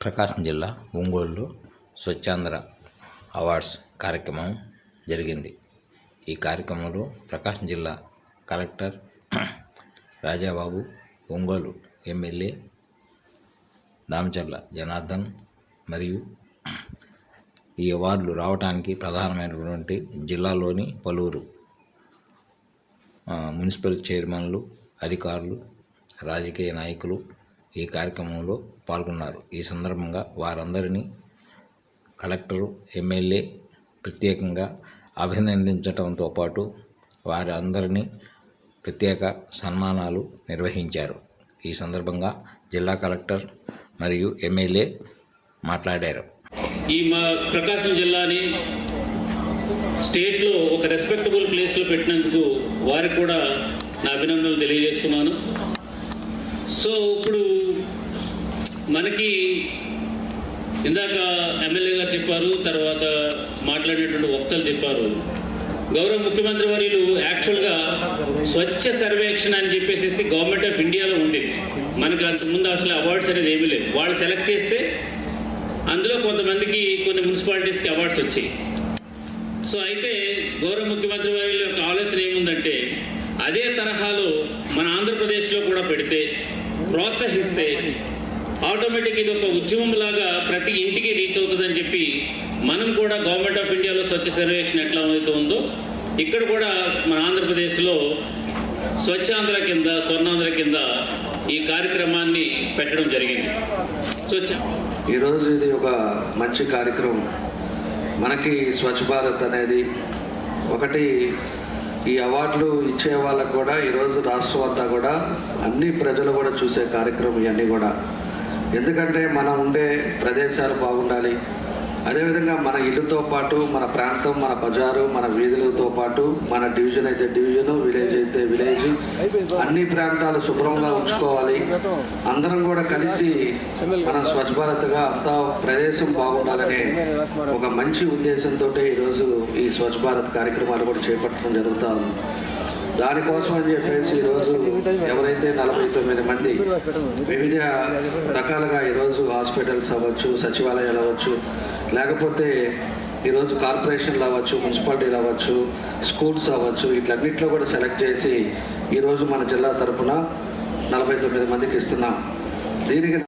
ప్రకాశం జిల్లా ఒంగోలులో స్వచ్ఛాంధ్ర అవార్డ్స్ కార్యక్రమం జరిగింది. ఈ కార్యక్రమంలో ప్రకాశం జిల్లా కలెక్టర్ రాజాబాబు ఒంగోలు ఎమ్మెల్యే దామచర్ల జనార్దన్ మరియు ఈ అవార్డులు రావడానికి ప్రధానమైనటువంటి జిల్లాలోని పలువురు మున్సిపల్ చైర్మన్లు అధికారులు రాజకీయ నాయకులు ఈ కార్యక్రమంలో పాల్గొన్నారు. ఈ సందర్భంగా వారందరినీ కలెక్టరు ఎమ్మెల్యే ప్రత్యేకంగా అభినందించడంతో పాటు వారి అందరినీ ప్రత్యేక సన్మానాలు నిర్వహించారు. ఈ సందర్భంగా జిల్లా కలెక్టర్ మరియు ఎమ్మెల్యే మాట్లాడారు. ఈ మా ప్రకాశం జిల్లాని స్టేట్లో ఒక రెస్పెక్టబుల్ ప్లేస్లో పెట్టినందుకు వారికి కూడా నా అభినందనలు తెలియజేస్తున్నాను. సో ఇప్పుడు మనకి ఇందాక ఎమ్మెల్యే గారు చెప్పారు తర్వాత మాట్లాడేటువంటి వక్తలు చెప్పారు. గౌరవ ముఖ్యమంత్రి వర్యులు యాక్చువల్గా స్వచ్ఛ సర్వేక్షణ అని చెప్పేసి గవర్నమెంట్ ఆఫ్ ఇండియాలో ఉండేది మనకి అంతకుముందు అసలు అవార్డ్స్ అనేది ఏమీ లేవు. వాళ్ళు సెలెక్ట్ చేస్తే అందులో కొంతమందికి కొన్ని మున్సిపాలిటీస్కి అవార్డ్స్ వచ్చాయి. సో అయితే గౌరవ ముఖ్యమంత్రి వారి యొక్క ఆలోచన ఏముందంటే అదే తరహాలో మన ఆంధ్రప్రదేశ్లో కూడా పెడితే ప్రోత్సహిస్తే ఆటోమేటిక్ ఇది ఒక ఉద్యమం లాగా ప్రతి ఇంటికి రీచ్ అవుతుందని చెప్పి మనం కూడా గవర్నమెంట్ ఆఫ్ ఇండియాలో స్వచ్ఛ సర్వేక్షణ ఎట్లా అవుతూ ఉందో ఇక్కడ కూడా మన ఆంధ్రప్రదేశ్లో స్వచ్ఛాంధ్ర కింద స్వర్ణాంధ్ర కింద ఈ కార్యక్రమాన్ని పెట్టడం జరిగింది. స్వచ్ఛ ఈరోజు ఇది ఒక మంచి కార్యక్రమం. మనకి స్వచ్ఛ భారత్ అనేది ఒకటి ఈ అవార్డులు ఇచ్చే వాళ్ళకు కూడా ఈరోజు రాష్ట్రం అంతా కూడా అన్ని ప్రజలు కూడా చూసే కార్యక్రమం ఇవన్నీ కూడా. ఎందుకంటే మనం ఉండే ప్రదేశాలు బాగుండాలి అదేవిధంగా మన ఇల్లుతో పాటు మన ప్రాంతం మన బజారు మన వీధులతో పాటు మన డివిజన్ అయితే డివిజన్ విలేజ్ అయితే విలేజ్ అన్ని ప్రాంతాలు శుభ్రంగా ఉంచుకోవాలి. అందరం కూడా కలిసి మన స్వచ్ఛ భారత్గా అంతా ప్రదేశం బాగుండాలనే ఒక మంచి ఉద్దేశంతో ఈరోజు ఈ స్వచ్ఛ భారత్ కార్యక్రమాలు కూడా చేపట్టడం జరుగుతూ ఉంది. దానికోసం అని చెప్పేసి ఈరోజు ఎవరైతే నలభై తొమ్మిది మంది వివిధ రకాలుగా ఈరోజు హాస్పిటల్స్ అవ్వచ్చు సచివాలయాలు అవ్వచ్చు లేకపోతే ఈరోజు కార్పొరేషన్లు అవ్వచ్చు మున్సిపాలిటీలు అవ్వచ్చు స్కూల్స్ అవ్వచ్చు వీటన్నిటిలో కూడా సెలెక్ట్ చేసి ఈరోజు మన జిల్లా తరఫున నలభై తొమ్మిది మందికి ఇస్తున్నాం. దీనికి